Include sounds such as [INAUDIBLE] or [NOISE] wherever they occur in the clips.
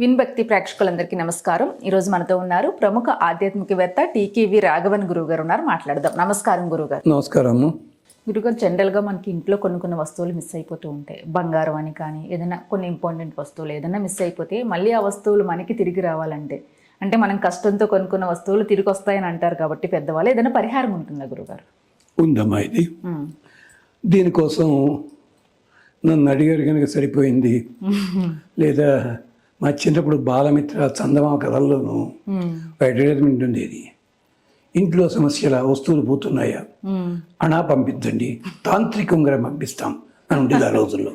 విన్భక్తి ప్రేక్షకులందరికీ నమస్కారం. ఈరోజు మనతో ఉన్నారు ప్రముఖ ఆధ్యాత్మికవేత్త టీకేవి రాఘవన్ గురువు గారు ఉన్నారు. మాట్లాడదాం. నమస్కారం గురుగారు నమస్కారము గురుగారు జనరల్గా మనకి ఇంట్లో కొన్ని కొన్ని వస్తువులు మిస్ అయిపోతూ ఉంటాయి. బంగారం అని కానీ ఏదైనా కొన్ని ఇంపార్టెంట్ వస్తువులు ఏదైనా మిస్ అయిపోతే మళ్ళీ ఆ వస్తువులు మనకి తిరిగి రావాలంటే. అంటే మనం కష్టంతో కొనుక్కున్న వస్తువులు తిరిగి వస్తాయని అంటారు కాబట్టి పెద్దవాళ్ళు. ఏదైనా పరిహారం ఉంటుందా గురుగారు ఉందమ్మా ఇది. దీనికోసం నన్ను అడిగారు కనుక సరిపోయింది. లేదా మా చిన్నప్పుడు బాలమిత్ర చందమామ కథల్లోనూ. అడ్వర్టైజ్మెంట్ ఉండేది. ఇంట్లో సమస్యల వస్తువులు పోతున్నాయా. అణా పంపించండి తాంత్రిక ఉంగరం పంపిస్తాం అని ఉండేది ఆ రోజుల్లో.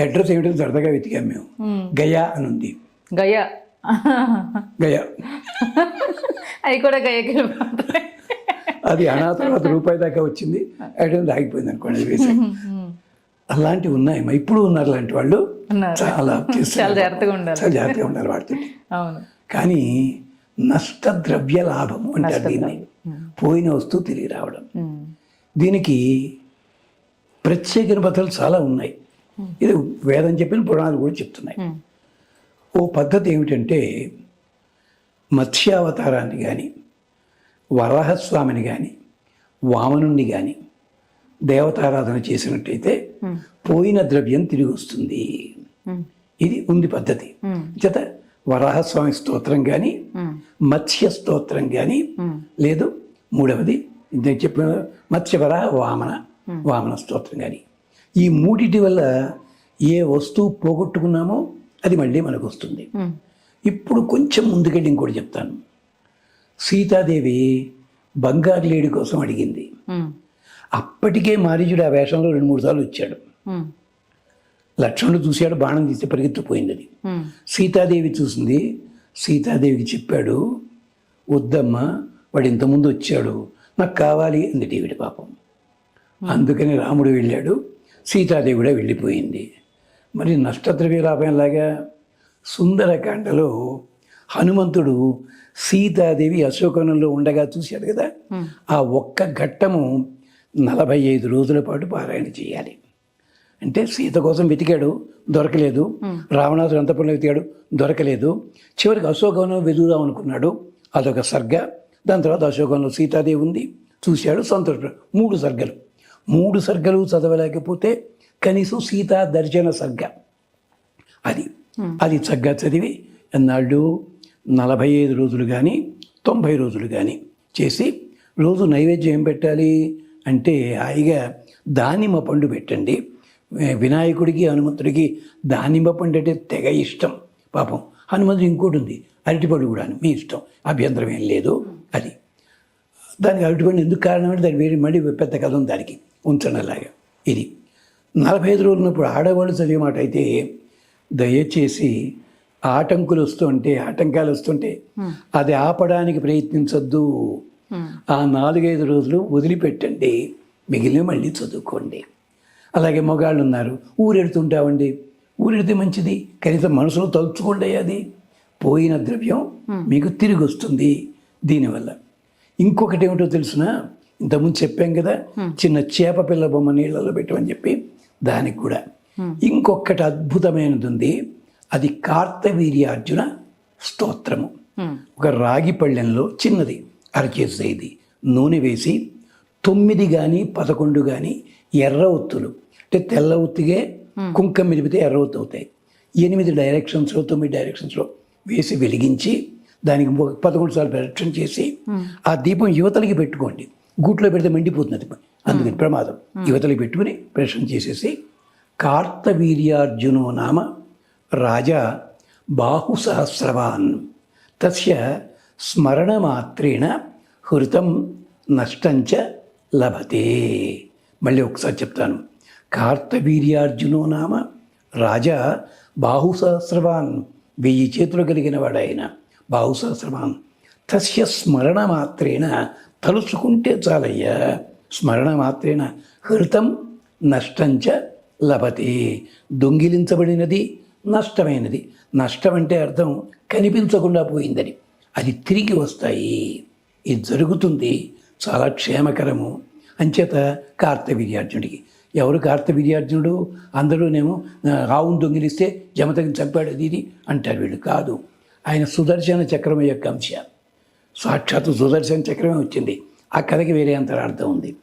అడ్రస్ ఏమిటో సరదాగా వెతికాం మేము. గయా అని ఉంది. గయా. గయా. అవి కూడా గయకి అది అనా తర్వాత రూపాయి దాకా వచ్చింది. అడ్రస్ ఆగిపోయింది అనుకోండి. అది వేసి. అలాంటివి ఉన్నాయి. ఇప్పుడు ఉన్నారు అలాంటి వాళ్ళు. చాలా. [LAUGHS] చాలా జాగ్రత్తగా ఉండాలి. చాలా జాగ్రత్తగా ఉండాలి వాటితో కానీ నష్టద్రవ్య లాభం అంటారు దీన్ని. పోయిన వస్తువు తిరిగి రావడం. దీనికి ప్రత్యేక పద్ధతులు చాలా ఉన్నాయి. ఇది వేదం చెప్పిన పురాణాలు కూడా చెప్తున్నాయి. ఓ పద్ధతి ఏమిటంటే మత్స్యావతారాన్ని కానీ వరాహస్వామిని కానీ వామనుణ్ణి కానీ దేవతారాధన చేసినట్టయితే పోయిన ద్రవ్యం తిరిగి వస్తుంది. ఇది ఉంది పద్ధతి. జత చేత వరాహస్వామి స్తోత్రం కానీ మత్స్య స్తోత్రం కానీ లేదు మూడవది నేను చెప్పిన మత్స్యవర వామన వామన స్తోత్రం కానీ ఈ మూడిటి వల్ల ఏ వస్తువు పోగొట్టుకున్నామో అది మళ్ళీ మనకు వస్తుంది. ఇప్పుడు కొంచెం ముందుకెళ్ళి ఇంకోటి చెప్తాను. సీతాదేవి బంగారు లేడి కోసం అడిగింది. అప్పటికే మారీజుడు ఆ వేషంలో రెండు మూడు సార్లు వచ్చాడు. లక్ష్మణుడు చూశాడు బాణం తీస్తే పరిగెత్తిపోయింది అది. సీతాదేవి చూసింది సీతాదేవికి చెప్పాడు వద్దమ్మ వాడు ఇంతకుముందు వచ్చాడు నాకు కావాలి అంది డేవిడి పాపం. అందుకని రాముడు వెళ్ళాడు సీతాదేవి కూడా వెళ్ళిపోయింది. మరి నష్టద్రవ్య లాభంలాగా సుందరకాండలో హనుమంతుడు సీతాదేవి అశోకవనంలో ఉండగా చూశాడు కదా? ఆ ఒక్క ఘట్టము నలభై ఐదు రోజుల పాటు పారాయణ చేయాలి. అంటే సీత కోసం వెతికాడు దొరకలేదు. రావణాసుడు అంతపురంలో వెతికాడు దొరకలేదు. చివరికి అశోకవనం వెతుకుదాం అనుకున్నాడు. అదొక సర్గ. దాని తర్వాత అశోకంలో సీతాదేవి ఉంది. చూశాడు సంతోషం మూడు సర్గలు. మూడు సర్గలు చదవలేకపోతే కనీసం సీతా దర్శన సర్గ. అది. అది చక్కగా చదివి ఎన్నాళ్ళు? నలభై ఐదు రోజులు కానీ తొంభై రోజులు కానీ చేసి రోజు నైవేద్యం ఏం పెట్టాలి? అంటే హాయిగా దానిమ్మ పండు పెట్టండి. వినాయకుడికి హనుమంతుడికి దానిమ్మ పండు అంటే తెగ ఇష్టం. పాపం హనుమంతుడు ఇంకోటి ఉంది అరటిపండు కూడా మీ ఇష్టం అభ్యంతరం ఏం లేదు అది. దానికి అరటిపండు ఎందుకు కారణం అంటే దాని వేరే మళ్ళీ పెద్ద కథ ఉంది దానికి ఉంచండి అలాగా ఇది. నలభై ఐదు రోజులు ఉన్నప్పుడు ఆడవాళ్ళు చదివే మాట అయితే దయచేసి ఆటంకులు వస్తుంటే ఆటంకాలు వస్తుంటే అది ఆపడానికి ప్రయత్నించొద్దు. ఆ నాలుగైదు రోజులు వదిలిపెట్టండి. మిగిలిన మళ్ళీ చదువుకోండి. అలాగే మగాళ్ళు ఉన్నారు. ఊరెడుతుంటామండి ఊరెడితే మంచిది. కనీసం మనసులో తలుచుకోండి అది. పోయిన ద్రవ్యం మీకు తిరిగి వస్తుంది దీనివల్ల. ఇంకొకటి ఏమిటో తెలుసిన? ఇంతకుముందు చెప్పాం కదా చిన్న చేప పిల్ల బొమ్మ నీళ్ళలో పెట్టమని చెప్పి దానికి కూడా. ఇంకొకటి అద్భుతమైనది ఉంది. అది కార్తవీర్యార్జున స్తోత్రము. ఒక రాగి పళ్ళెంలో చిన్నది. అరచేసి ఇది నూనె వేసి తొమ్మిది కానీ పదకొండు కానీ ఎర్ర ఒత్తులు. అంటే తెల్ల ఒత్తిగే కుంకం మిదిపితే ఎర్ర ఒత్తు అవుతాయి. ఎనిమిది డైరెక్షన్స్లో తొమ్మిది డైరెక్షన్స్లో వేసి వెలిగించి దానికి ఒక పదకొండు సార్లు ప్రదక్షిణ చేసి ఆ దీపం యువతలకి పెట్టుకోండి. గూట్లో పెడితే మండిపోతుంది అది. అందుకని ప్రమాదం. యువతలకి పెట్టుకుని ప్రదక్షిణ చేసేసి కార్తవీర్యార్జునో నామ రాజా బాహుసహస్రవాన్. తస్య స్మరణమాత్రేణ హృతం నష్టంచ లభతే. మళ్ళీ ఒకసారి చెప్తాను. కార్తవీర్యార్జునో నామ రాజా బాహుసహస్రవాన్ వెయ్యి చేతులు కలిగిన వాడాయన బాహుసహస్రవాన్. తస్య స్మరణ మాత్రేణ తలుచుకుంటే చాలయ్యా. స్మరణ మాత్రేణ హృతం నష్టంచ లభతే. దొంగిలించబడినది నష్టమైనది. నష్టం అంటే అర్థం కనిపించకుండా పోయిందని. అది తిరిగి వస్తాయి. ఇది జరుగుతుంది. చాలా క్షేమకరము. అంచేత కార్తవీర్యార్జునుడికి ఎవరు కార్తవీర్యార్జునుడు అందరూనేమో ఆ, ఆవును దొంగిలిస్తే జమతగిని చంపాడు అది ఇది అంటారు వీళ్ళు. కాదు. ఆయన సుదర్శన చక్రం యొక్క అంశ. సాక్షాత్తు సుదర్శన చక్రమే వచ్చింది. ఆ కథకి వేరే అంతరార్థం ఉంది.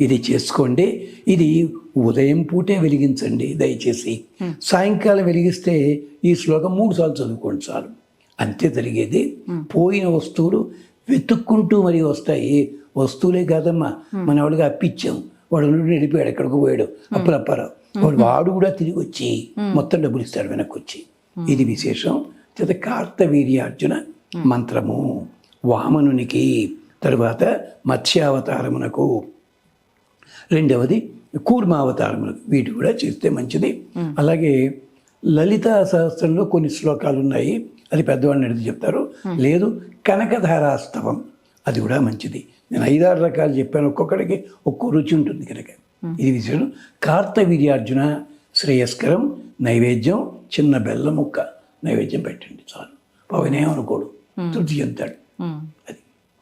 ఇది చేసుకోండి. ఇది ఉదయం పూటే వెలిగించండి. దయచేసి సాయంకాలం వెలిగిస్తే ఈ శ్లోకం మూడు సార్లు చదువుకోండి చాలు. అంతే జరిగేది. పోయిన వస్తువులు వెతుక్కుంటూ మరి వస్తాయి. వస్తువులే కాదమ్మా. మన వాడికి అప్పిచ్చాం. వాడు నుండి వెళ్ళిపోయాడు ఎక్కడికి పోయాడు. అప్పులప్పారావు వాడు వాడు కూడా తిరిగి వచ్చి మొత్తం డబ్బులు ఇస్తాడు వెనక్కి వచ్చి ఇది విశేషం. చేత కార్తవీర్యార్జున మంత్రము. వామనునికి తరువాత మత్స్యావతారమునకు. రెండవది కూర్మావతారములు. వీటి కూడా చేస్తే మంచిది. అలాగే లలితా సహస్రంలో కొన్ని శ్లోకాలు ఉన్నాయి అది పెద్దవాడిని అడిగి చెప్తారు. లేదు కనకధారాస్తవం అది కూడా మంచిది. నేను ఐదారు రకాలు చెప్పాను. ఒక్కొక్కడికి ఒక్కో రుచి ఉంటుంది కనుక. ఇది విషయం కార్తవీర్యార్జున శ్రేయస్కరం నైవేద్యం చిన్న బెల్లం ముక్క. నైవేద్యం పెట్టండి చాలు. పవనేమనుకోడు తృప్తి చెందుతాడు.